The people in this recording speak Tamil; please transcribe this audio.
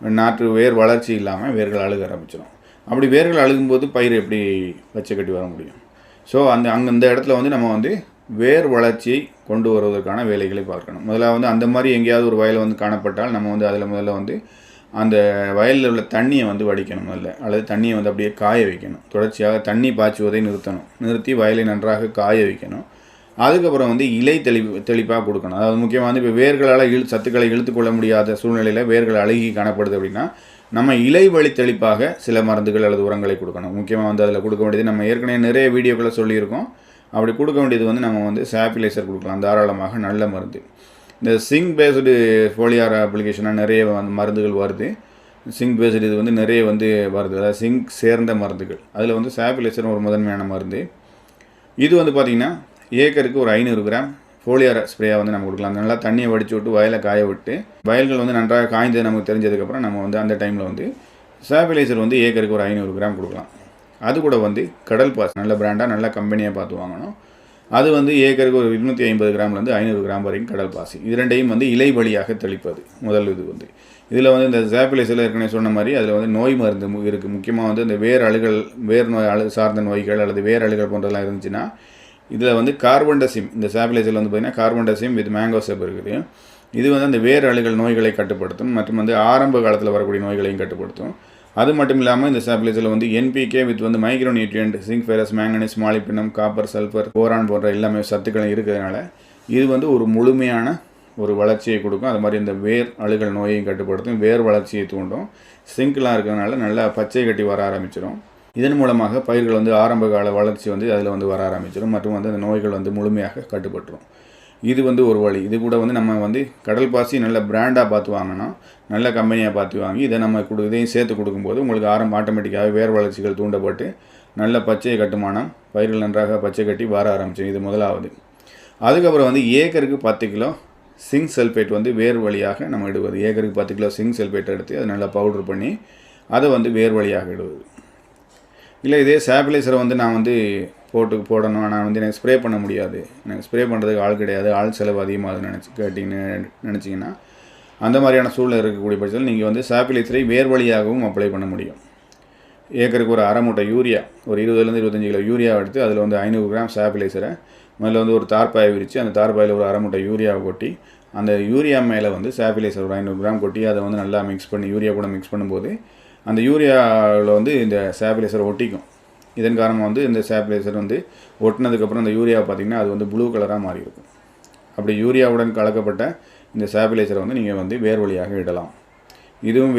நாற்று வேர் வளர்ச்சி இல்லாமல் வேர்கள் அழுக ஆரம்பிச்சிடும் அப்படி வேர்கள் அழுகும்போது பயிர் எப்படி வச்சு கட்டி வர முடியும்? ஸோ அந்த அங்கே இந்த இடத்துல வந்து நம்ம வந்து வேர் வளர்ச்சியை கொண்டு வருவதற்கான வேலைகளை பார்க்கணும். முதல்ல வந்து அந்த மாதிரி எங்கேயாவது ஒரு வயல் வந்து காணப்பட்டால் நம்ம வந்து அதில் முதல்ல வந்து அந்த வயலில் உள்ள தண்ணியை வந்து வடிக்கணும் முதல்ல. அல்லது தண்ணியை வந்து அப்படியே காய வைக்கணும். தொடர்ச்சியாக தண்ணி பாய்ச்சுவதை நிறுத்தணும். நிறுத்தி வயலை நன்றாக காய வைக்கணும். அதுக்கப்புறம் வந்து இலை தெளி தெளிப்பாக கொடுக்கணும். அதாவது முக்கியமாக வந்து இப்போ வேர்களால் இழு சத்துக்களை இழுத்து கொள்ள முடியாத சூழ்நிலையில் வேர்கள் அழுகி காணப்படுது அப்படின்னா நம்ம இலை வழி தெளிப்பாக சில மருந்துகள் அல்லது உரங்களை கொடுக்கணும். முக்கியமாக வந்து அதில் கொடுக்க வேண்டியது நம்ம ஏற்கனவே நிறைய வீடியோக்களை சொல்லியிருக்கோம். அப்படி கொடுக்க வேண்டியது வந்து நம்ம வந்து சாப்பிலைசர் கொடுக்கலாம். தாராளமாக நல்ல மருந்து. இந்த சிங் பேஸ்டு ஃபோலியார் அப்ளிகேஷனாக நிறைய வந்து மருந்துகள் வருது. சிங்க் பேஸ்டு இது வந்து நிறைய வந்து வருது. அதாவது சிங்க் சேர்ந்த மருந்துகள். அதில் வந்து சாப்பிலைசர் ஒரு முதன்மையான மருந்து. இது வந்து பார்த்திங்கன்னா ஏக்கருக்கு ஒரு ஐநூறு கிராம் ஃபோலியார ஸ்ப்ரேயாக வந்து நம்ம கொடுக்கலாம். நல்லா தண்ணியை வடித்து விட்டு வயலை காய விட்டு வயல்கள் வந்து நன்றாக காய்ந்தது நமக்கு தெரிஞ்சதுக்கப்புறம் நம்ம வந்து அந்த டைமில் வந்து சாபிலைசர் வந்து ஏக்கருக்கு ஒரு ஐநூறு கிராம் கொடுக்கலாம். அது கூட வந்து கடல் பாஸ் நல்ல பிராண்டாக நல்ல கம்பெனியாக பார்த்து வாங்கணும். அது வந்து ஏக்கருக்கு ஒரு இருநூற்றி ஐம்பது கிராம்லேருந்து ஐநூறு கிராம் வரைக்கும் கடல் பாசி. இது ரெண்டையும் வந்து இலை வழியாக தெளிப்பது முதல் இது வந்து. இதில் வந்து இந்த சாப்பிலைஸில் ஏற்கனவே சொன்ன மாதிரி அதில் வந்து நோய் மருந்து இருக்குது முக்கியமாக வந்து இந்த வேர் அழுகல் வேர் நோய் அழு சார்ந்த நோய்கள் அல்லது வேர் அழுகல் போன்றதெல்லாம் இருந்துச்சுன்னா இதில் வந்து கார்பன் டசிம் இந்த சாப்பிலைஸில் வந்து பார்த்திங்கன்னா கார்பன் டசிம் வித் மேங்கோ சேப் இருக்குது. இது வந்து அந்த வேர் அழுகல் நோய்களை கட்டுப்படுத்தும் மற்றும் வந்து ஆரம்ப காலத்தில் வரக்கூடிய நோய்களையும் கட்டுப்படுத்தும். அது மட்டும் இல்லாமல் இந்த சாப்பிலைஸில் வந்து என்பிகே வித் வந்து micro nutrient zinc ferrous manganese molybdenum copper sulphur boron போன்ற எல்லாமே சத்துக்களும் இருக்கிறதுனால இது வந்து ஒரு முழுமையான ஒரு வளர்ச்சியை கொடுக்கும். அது மாதிரி இந்த வேர் அழுகல் நோயையும் கட்டுப்படுத்தும். வேர் வளர்ச்சியை தூண்டும். சிங்க்லாம் இருக்கிறதுனால நல்லா பச்சை கட்டி வர ஆரம்பிச்சிடும் இதன் மூலமாக பயிர்கள் வந்து ஆரம்ப கால வளர்ச்சி வந்து அதில் வந்து வர ஆரம்பிச்சிடும் மற்றும் வந்து அந்த நோய்கள் வந்து முழுமையாக கட்டுப்பட்டுரும். இது வந்து ஒரு வழி. இது கூட வந்து நம்ம வந்து கடல் பாசி நல்ல பிராண்டாக பார்த்து வாங்கினா நல்ல கம்பெனியாக பார்த்து வாங்கி இதை நம்ம கொடு இதையும் சேர்த்து கொடுக்கும்போது உங்களுக்கு ஆரம்ப ஆட்டோமேட்டிக்காகவே வேர் வளர்ச்சிகள் தூண்டப்பட்டு நல்ல பச்சை கட்டுமானம் பயிர்கள் நன்றாக பச்சை கட்டி வர ஆரம்பிச்சோம் இது முதலாவது. அதுக்கப்புறம் வந்து ஏக்கருக்கு பத்து கிலோ சிங்க் சல்ஃபேட் வந்து வேர் வழியாக நம்ம இடுவது. ஏக்கருக்கு பத்து கிலோ சிங்க் சல்ஃபேட் எடுத்து அதை நல்லா பவுடர் பண்ணி அதை வந்து வேர் வழியாக இடுவது. இல்லை இதே சாப்பிலைசரை வந்து நான் வந்து போட்டு போடணும். நான் வந்து எனக்கு ஸ்ப்ரே பண்ண முடியாது. எனக்கு ஸ்ப்ரே பண்ணுறதுக்கு ஆள் கிடையாது. ஆள் செலவு அதிகமாகுது நினச்சி கேட்டிங்கன்னு நினச்சிங்கன்னா அந்த மாதிரியான சூழ்நிலை இருக்கக்கூடிய பட்சத்தில் நீங்கள் வந்து சாப்பிலைசரை வேர் வழியாகவும் அப்ளை பண்ண முடியும். ஏக்கருக்கு ஒரு அரை மூட்டை யூரியா ஒரு இருபதுலேருந்து இருபத்தஞ்சு கிலோ யூரியா எடுத்து அதில் வந்து ஐநூறு கிராம் சாப்பிலைசரை முதல்ல வந்து ஒரு தார்பாயை விரித்து அந்த தார்பாயில் ஒரு அரை மூட்டை யூரியாவை கொட்டி அந்த யூரியா மேலே வந்து சாப்பிலைசர் ஒரு ஐநூறு கிராம் கொட்டி அதை வந்து நல்லா மிக்ஸ் பண்ணி யூரியா கூட மிக்ஸ் பண்ணும்போது அந்த யூரியாவில் வந்து இந்த சாப்பிலைசர் ஒட்டிக்கும். இதன் காரணமாக வந்து இந்த சாப்பிலைசர் வந்து ஒட்டினதுக்கப்புறம் அந்த யூரியா பார்த்திங்கன்னா அது வந்து ப்ளூ கலராக மாறி இருக்கும் அப்படி யூரியாவுடன் கலக்கப்பட்ட இந்த சாப்பிலைசரை வந்து நீங்கள் வந்து வேர் வழியாக இடலாம். இதுவும் வே-